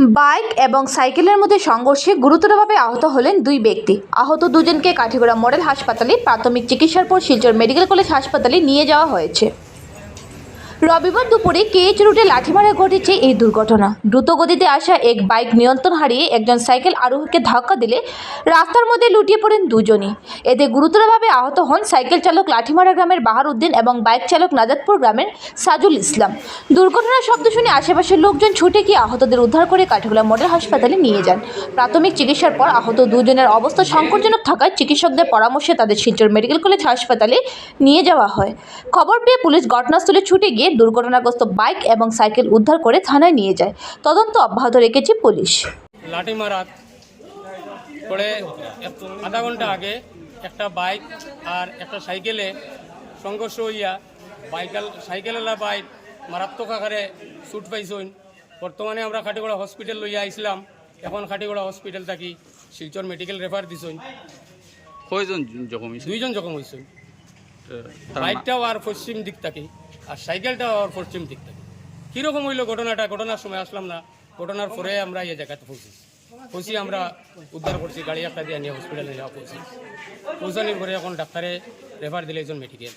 Bike এবং সাইকেলের মধ্যে সংঘর্ষে গুরুতরভাবে আহত হলেন দুই ব্যক্তি। আহত দুজনকে কাঠিগড়া মডেল হাসপাতালে প্রাথমিক চিকিৎসার পর শিলচর মেডিকেল কলেজ হাসপাতালে নিয়ে যাওয়া হয়েছে। রবিবার দুপুরে কেএইচ রুটে লাঠিমারা ঘটেছে এই দুর্ঘটনা। দ্রুতগতিতে আসা এক বাইক নিয়ন্ত্রণ হারিয়ে একজন সাইকেল আরোহীকে ধাক্কা দিলে রাস্তার মধ্যে লুটিয়ে পড়েন দুজনই। এতে গুরুতরভাবে আহত হন সাইকেল চালক লাঠিমারা গ্রামের বাহার উদ্দিন এবং বাইক চালক নাজাদপুর গ্রামের সাজুল ইসলাম। দুর্ঘটনার শব্দ শুনে আশেপাশের লোকজন ছুটে গিয়ে আহতদের উদ্ধার করে কাঠিগোলা মডেল হাসপাতালে নিয়ে যান। প্রাথমিক চিকিৎসার পর আহত দুজনের অবস্থা সংকটজনক থাকায় চিকিৎসকদের পরামর্শে তাদের শিলচর মেডিকেল কলেজ হাসপাতালে নিয়ে যাওয়া হয়। খবর পেয়ে পুলিশ ঘটনাস্থলে ছুটে গিয়ে দুর্ঘটনাগ্রস্ত বাইক এবং সাইকেল উদ্ধার করে থানায় নিয়ে যায়। তদন্ত অব্যাহত রেখেছে পুলিশ। লাঠি মারাত পরে আধা ঘণ্টা আগে একটা বাইক আর একটা সাইকেলে সংঘর্ষ হইয়া বাইকাল সাইকেলেলা বাইক মারাত্মক আকারে চুট পাইছইন বর্তমানে আমরা খাটিগড়া হসপিটাল লইয়া আইছিলাম। এখন খাটিগড়া হসপিটাল থাকি শিলচর মেডিকেল রেফার দিছইন কয়জন জখম হয়েছে দুইজন জখম হয়েছেন তার বাইকটাও আর পশ্চিম দিক থাকি, আর সাইকেলটাও আর পশ্চিম দিক থাকি। কীরকম হইল ঘটনাটা? ঘটনার সময় আসলাম না। ঘটনার পরে আমরা এই জায়গাতে পৌঁছি। পৌঁছি আমরা উদ্ধার করছি, গাড়ি একটা দিয়ে নিয়ে হসপিটালে নেওয়া পৌঁছি। পৌঁছানোর পরে এখন ডাক্তারে রেফার দিলে একজন মেডিকেল